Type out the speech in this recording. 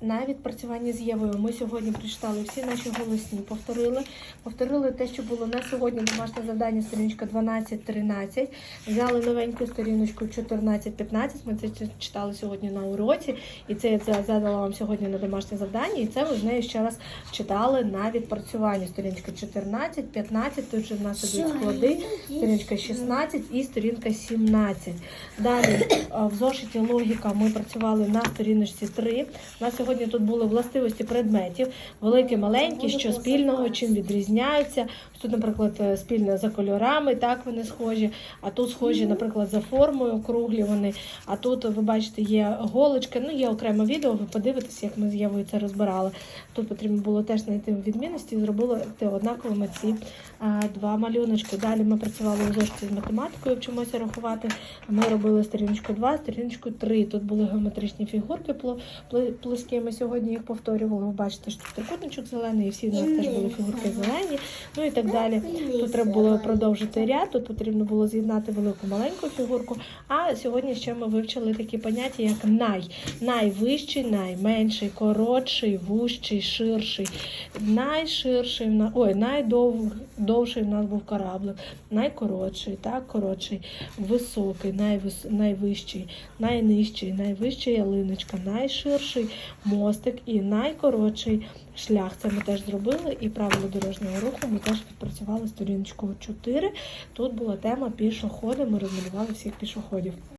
на відпрацюванні з Євою ми сьогодні прочитали всі наші голосні, повторили. Повторили те, що було на сьогодні домашнє завдання, сторіночка 12-13. Взяли новеньку сторіночку 14-15. Ми це читали сьогодні на уроці. І це я за- задала вам сьогодні на домашнє завдання. І це ви з нею ще раз читали на відпрацюванні. Сторіночка 14-15. Тут же в нас ідуть склади. Сторіночка 16 і сторінка 17. Далі е, в зошиті логіка ми працювали на сторіночці 3. У нас сьогодні тут були властивості предметів, великі, маленькі, що спільного, чим відрізняються. Тут, наприклад, е, спільне за кольорами, так вони схожі. А тут схожі, наприклад, за формою, круглі вони. А тут ви бачите, є голочки. Ну, є окреме відео, ви подивитесь, як ми з Євою це розбирали. Тут потрібно було теж знайти відмінності і зробили однаковими ці а, два малюночки. Далі ми працювали у зошиті з математикою, вчимося рахувати. Ми робили сторіночку 2, сторіночку 3. Тут були геометричні фігурки пло- пли- Ми сьогодні їх повторювали. Ви бачите, що тут трикутничок зелений, і всі в нас теж були фігурки зелені. Ну і так далі. Тут треба було продовжити ряд, тут потрібно було з'єднати велику маленьку фігурку. А сьогодні ще ми вивчили такі поняття, як най. Найвищий, найменший, коротший, вущий, ширший, найширший, ой, найдовший в нас був кораблик, найкоротший, так, коротший, високий, найвис, найвищий, найнижчий, найвища ялиночка, найширший мостик і найкоротший шлях. Це ми теж зробили. І правила дорожнього руху ми теж відпрацювали сторіночку 4. Тут була тема пішоходи. Ми розмалювали всіх пішоходів.